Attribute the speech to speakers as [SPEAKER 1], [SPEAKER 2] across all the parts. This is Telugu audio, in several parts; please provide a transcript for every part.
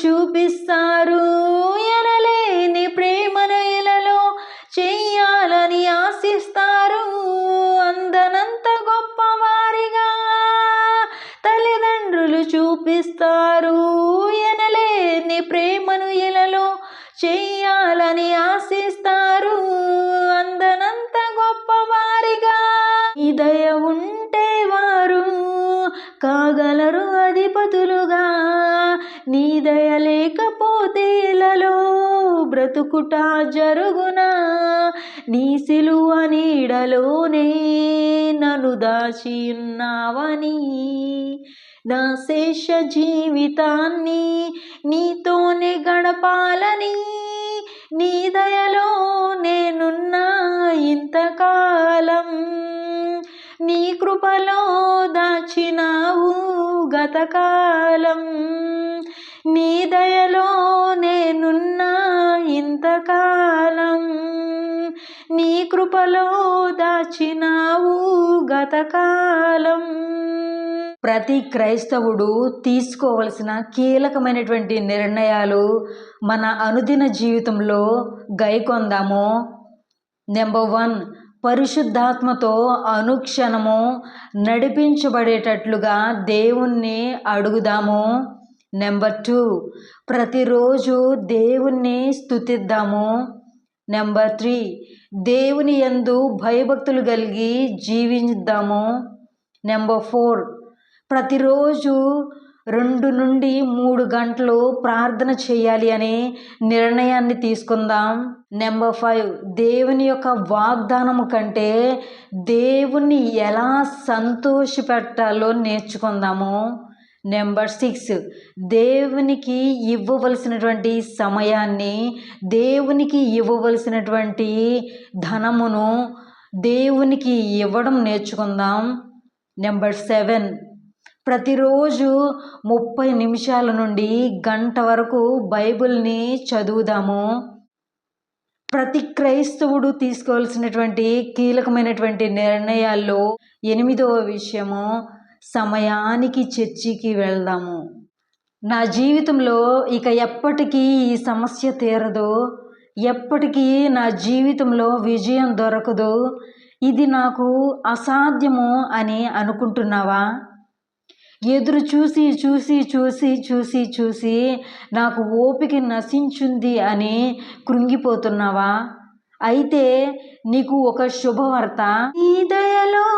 [SPEAKER 1] చూపిస్తారు. ఎనలేని ప్రేమను ఇలలో చెయ్యాలని ఆశిస్తారు. అందనంత గొప్పవారిగా తల్లిదండ్రులు చూపిస్తారు. ఎనలేని ప్రేమను ఇలలో చెయ్యాలని ఆశిస్తారు. అందనంత గొప్పవారిగా ఇదయ ఉంటే వారు కాగలరు అధిపతులు. దయ లేకపోతే ఇలలో బ్రతుకుట జరుగునా? నీ సిలువ నీడలోనే నన్ను దాచి ఉన్నావని నా? శేష జీవితాన్ని నీతోనే గడపాలని నీ దయలో నేనున్నా ఇంతకాలం. నీ కృపలో దాచినావు గతకాలం. నీ దయలో నేనున్నా ఇంతకాలం నీ కృపలో దాచినావు గతకాలం. ప్రతి క్రైస్తవుడు తీసుకోవలసిన కీలకమైనటువంటి నిర్ణయాలు మన అనుదిన జీవితంలో గైకొందాము. నెంబర్ వన్ పరిశుద్ధాత్మతో అనుక్షణము నడిపించబడేటట్లుగా దేవుణ్ణి అడుగుదాము. నెంబర్ టూ ప్రతిరోజు దేవుణ్ణి స్తుతిద్దాము. నెంబర్ త్రీ దేవుని యందు భయభక్తులు కలిగి జీవిద్దాము నెంబర్ ఫోర్ ప్రతిరోజు రెండు నుండి మూడు గంటలు ప్రార్థన చేయాలి అనే నిర్ణయాన్ని తీసుకుందాం. నెంబర్ ఫైవ్ దేవుని యొక్క వాగ్దానము కంటే దేవుణ్ణి ఎలా సంతోషపెట్టాలో నేర్చుకుందాము. నెంబర్ సిక్స్ దేవునికి ఇవ్వవలసినటువంటి సమయాన్ని దేవునికి ఇవ్వవలసినటువంటి ధనమును దేవునికి ఇవ్వడం నేర్చుకుందాం. నెంబర్ సెవెన్ ప్రతిరోజు ముప్పై నిమిషాల నుండి గంట వరకు బైబిల్ని చదువుదాము. ప్రతి క్రైస్తవుడు తీసుకోవాల్సినటువంటి కీలకమైనటువంటి నిర్ణయాల్లో ఎనిమిదవ విషయము సమయానికి చర్చికి వెళ్దాము. నా జీవితంలో ఇక ఎప్పటికీ ఈ సమస్య తీరదు. ఎప్పటికీ నా జీవితంలో విజయం దొరకదు. ఇది నాకు అసాధ్యము అని అనుకుంటున్నావా? ఎదురు చూసి చూసి చూసి చూసి చూసి నాకు ఓపిక నశించుంది అని కృంగిపోతున్నావా? అయితే నీకు ఒక శుభవార్త. ఈ దయలో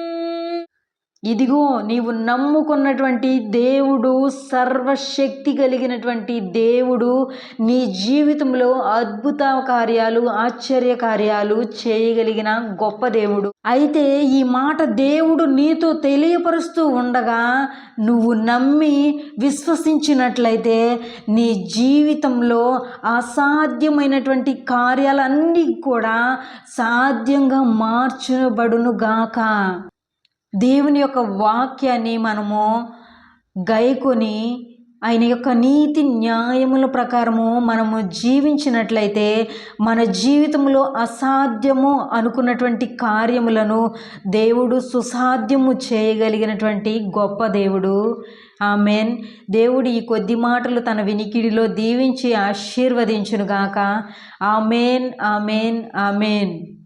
[SPEAKER 1] ఇదిగో నీవు నమ్ముకున్నటువంటి దేవుడు సర్వశక్తి కలిగినటువంటి దేవుడు నీ జీవితంలో అద్భుత కార్యాలు ఆశ్చర్య కార్యాలు చేయగలిగిన గొప్ప దేవుడు. అయితే ఈ మాట దేవుడు నీతో తెలియపరుస్తూ ఉండగా నువ్వు నమ్మి విశ్వసించినట్లయితే నీ జీవితంలో అసాధ్యమైనటువంటి కార్యాలన్నీ కూడా సాధ్యంగా మార్చబడును గాక దేవుని యొక్క వాక్యాన్ని మనము గైకొని ఆయన యొక్క నీతి న్యాయముల ప్రకారము మనము జీవించినట్లయితే మన జీవితంలో అసాధ్యము అనుకున్నటువంటి కార్యములను దేవుడు సుసాధ్యము చేయగలిగినటువంటి గొప్ప దేవుడు. ఆమెన్. దేవుడు ఈ కొద్ది మాటలు తన వినికిడిలో దీవించి ఆశీర్వదించునుగాక. Amen amen amen.